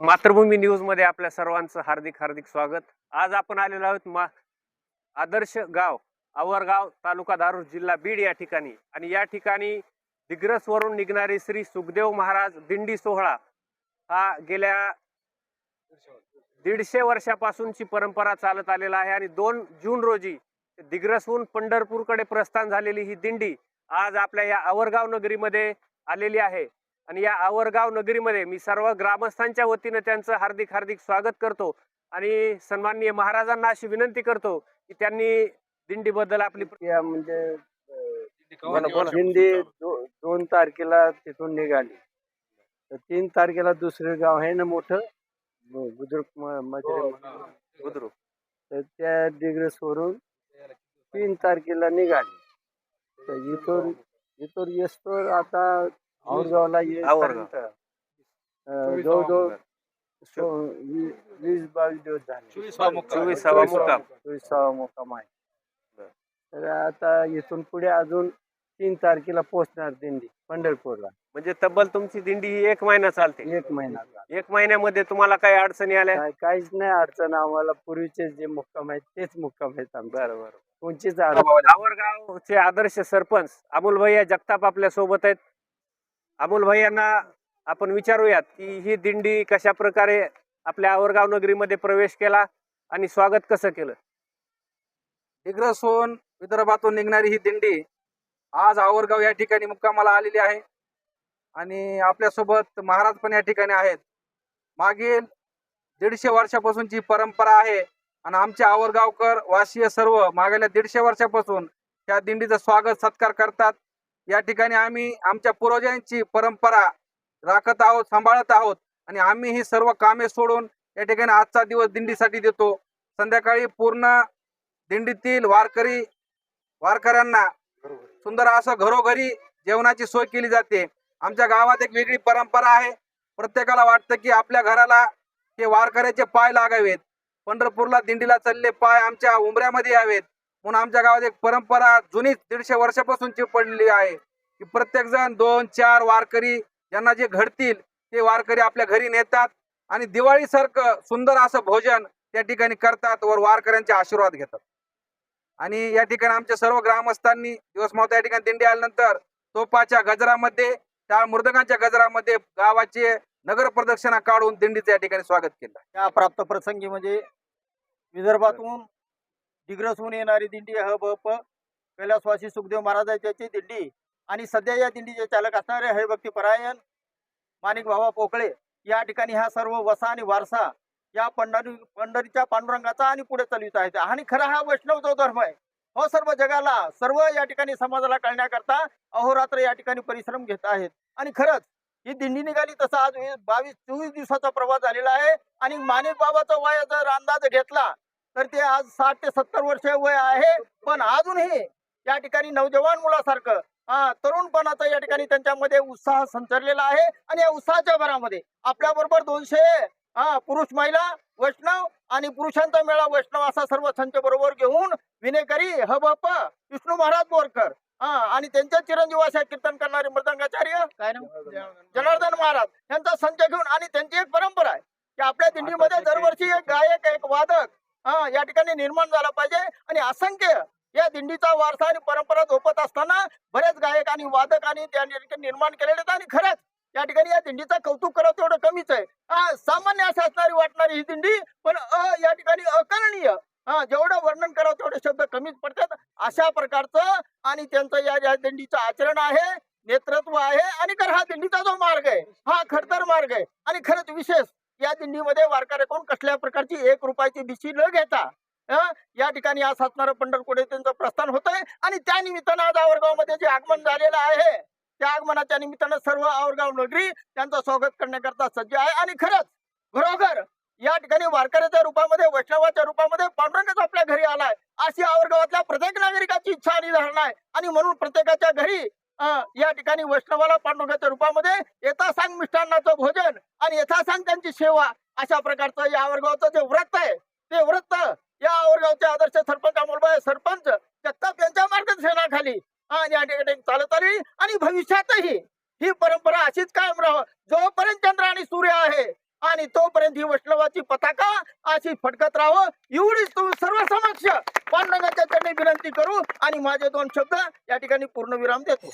मातृभूमी न्यूजमध्ये आपल्या सर्वांचं हार्दिक हार्दिक स्वागत. आज आपण आलेलो आहोत मा आदर्श गाव आवरगाव तालुका दारूर जिल्हा बीड या ठिकाणी. आणि या ठिकाणी दिग्रस वरून निघणारी श्री सुखदेव महाराज दिंडी सोहळा हा गेल्या दीडशे वर्षापासूनची परंपरा चालत आलेला आहे. आणि दोन जून रोजी दिग्रसहून पंढरपूरकडे प्रस्थान झालेली ही दिंडी आज आपल्या या आवरगाव नगरीमध्ये आलेली आहे. आणि या आवरगाव नगरीमध्ये मी सर्व ग्रामस्थांच्या वतीनं त्यांचं हार्दिक हार्दिक स्वागत करतो आणि सन्माननीय महाराजांना अशी विनंती करतो की त्यांनी दिंडीबद्दल आपली या म्हणजे बोला, बोला. हिंदी दो- दोन तारखेला तिथून निघाली. तर तीन तारखेला दुसरं गाव आहे ना मोठं? बु- बुद्रुक म- मजरे बुद्रुक. तर त्या डिग्रस वरून तीन तारखेला निघाली. तर इथून इथून येस्तोर आता औरगावला आवरगाव. येईपर्यंत अं, जवळजवळ सो- वी- वीस बावीस दिवस झाले चोवीसावा मुक्काम चोवीसावा मुक्काम आहे तर आता इथून पुढे अजून तीन तारखेला पोहोचणार दिंडी पंढरपूरला म्हणजे तब्बल तुमची दिंडी ही एक महिना चालते एक महिना एक महिन्यामध्ये तुम्हाला काही अडचणी आल्या काय काहीच नाही अडचण आम्हाला पूर्वीचे जे मुक्काम आहेत तेच मुक्काम आहेत आमचे बरं बरं कोणचीच अडचण आवरगावचे आदर्श सरपंच अमोल भैया जगताप आपल्यासोबत आहेत अमोल यांना आपण विचारूयात की ही दिंडी कशा प्रकारे आपल्या आवरगाव नगरीमध्ये प्रवेश केला आणि स्वागत कसं केलं? दिग्रसहून विदर्भातून निघणारी ही दिंडी आज आवरगाव या ठिकाणी मुक्कामाला आलेली आहे. आणि आपल्यासोबत महाराज पण या ठिकाणी आहेत. मागील दीडशे वर्षापासूनची परंपरा आहे आणि आमचे आवरगावकर वासीय सर्व मागेल्या दीडशे वर्षापासून त्या दिंडीचं स्वागत सत्कार करतात. या ठिकाणी आम्ही आमच्या पूर्वजांची परंपरा राखत आहोत सांभाळत आहोत आणि आम्ही ही सर्व कामे सोडून या ठिकाणी आजचा दिवस दिंडीसाठी देतो. संध्याकाळी पूर्ण दिंडीतील वारकरी वारकऱ्यांना सुंदर असं घरोघरी जेवणाची सोय केली जाते. आमच्या गावात एक वेगळी परंपरा आहे. प्रत्येकाला वाटतं की आपल्या घराला हे वारकऱ्याचे पाय लागावेत. पंढरपूरला दिंडीला चालले पाय आमच्या उंबऱ्यामध्ये यावेत. म्हणून आमच्या गावात एक परंपरा जुनी दीडशे वर्षापासूनची पडलेली आहे. की प्रत्येक जण दोन चार वारकरी ज्यांना जे घडतील ते वारकरी आपल्या घरी नेतात आणि दिवाळीसारखं सुंदर असं भोजन त्या ठिकाणी करतात वर वारकऱ्यांचे आशीर्वाद घेतात. आणि या ठिकाणी आमच्या सर्व ग्रामस्थांनी दिवस मावता या ठिकाणी दिंडी आल्यानंतर तोपाच्या गजरामध्ये त्या मृदकांच्या गजरामध्ये गावाचे नगर प्रदक्षिणा काढून दिंडीचं या ठिकाणी स्वागत केलं. या प्राप्त प्रसंगी म्हणजे विदर्भातून दिग्रसहून येणारी दिंडी ह ब प कैलासवासी सुखदेव महाराजांची दिंडी. आणि सध्या या दिंडीचे चालक असणारे हरिभक्ती परायण माणिक बाबा पोकळे या ठिकाणी हा सर्व वसा आणि वारसा या पंढरी पंढरीच्या पांडुरंगाचा आणि पुढे चालवित आहेत. आणि खरा हा वैष्णव जो धर्म आहे हो सर्व जगाला सर्व या ठिकाणी समाजाला कळण्याकरता अहोरात्र या ठिकाणी परिश्रम घेत आहेत. आणि खरंच ही दिंडी निघाली तसा आज बावीस चोवीस दिवसाचा प्रवास झालेला आहे. आणि माणिक बाबाचा वय जर अंदाज घेतला तर ते आज साठ ते सत्तर वर्ष वय आहे पण अजूनही या ठिकाणी नौजवान मुलासारखं हा तरुणपणाचा या ठिकाणी त्यांच्यामध्ये उत्साह संचरलेला आहे. आणि या उत्साहाच्या भरामध्ये आपल्या बरोबर दोनशे हा पुरुष महिला वैष्णव आणि पुरुषांचा मेळा वैष्णव असा सर्व संच बरोबर घेऊन विनेकरी ह बाप विष्णू महाराज बोरकर हा आणि त्यांच्या चिरंजीव अशा कीर्तन करणारे मृदंगाचार्य काय जनार्दन महाराज यांचा संच घेऊन आणि त्यांची एक परंपरा आहे की आपल्या दिंडीमध्ये दरवर्षी एक गायक एक वादक हा या ठिकाणी निर्माण झाला पाहिजे. आणि असंख्य या दिंडीचा वारसा आणि परंपरा झोपत असताना बरेच गायक आणि वादक आणि त्या निर्माण केलेले आहेत. आणि खरंच या ठिकाणी या दिंडीचं कौतुक करत तेवढं कमीच आहे. हा सामान्य अशी असणारी वाटणारी ही दिंडी पण अ या ठिकाणी अकरणीय. हा जेवढं वर्णन करावं तेवढे शब्द कमीच पडतात. अशा प्रकारचं आणि त्यांचं या या दिंडीचं आचरण आहे नेतृत्व आहे. आणि खरं हा दिंडीचा जो मार्ग आहे हा खडतर मार्ग आहे. आणि खरंच विशेष या दिंडीमध्ये वारकऱ्याकडून कसल्या प्रकारची एक रुपयाची बिशी न घेता या ठिकाणी आज सातनारा पंढरपूर त्यांचं प्रस्थान होत आहे आणि त्या निमित्तानं आज आवरगावमध्ये जे आगमन झालेलं आहे त्या आगमनाच्या निमित्तानं सर्व आवरगाव नगरी त्यांचं स्वागत करण्याकरता सज्ज आहे. आणि खरंच घरोघर या ठिकाणी वारकऱ्याच्या रूपामध्ये वैष्णवाच्या रूपामध्ये पांडुरंगच आपल्या घरी आलाय. अशी आवरगावातल्या प्रत्येक नागरिकाची इच्छा आणि धारणा आहे. आणि म्हणून प्रत्येकाच्या घरी अं, या ठिकाणी वैष्णवाला पांडुरंगाच्या रूपामध्ये येता सांग मिष्टांनाचं भोजन आणि यथासांग त्यांची सेवा अशा प्रकारचं या आवरगावचं जे व्रत आहे ते व्रत या आवरगावचे आदर्श सरपंच अमोलबाई सरपंच जगताप यांच्या मार्गदर्शनाखाली आणि या ठिकाणी चालत आली आणि भविष्यातही ही परंपरा अशीच कायम राहावं जोपर्यंत चंद्र आणि सूर्य आहे आणि तोपर्यंत ही वैष्णवाची पताका अशी फडकत राहावं एवढीच तुम्ही सर्व समक्ष पांडुरंगाच्या चरणी विनंती करू आणि माझे दोन शब्द या ठिकाणी पूर्ण विराम देतो.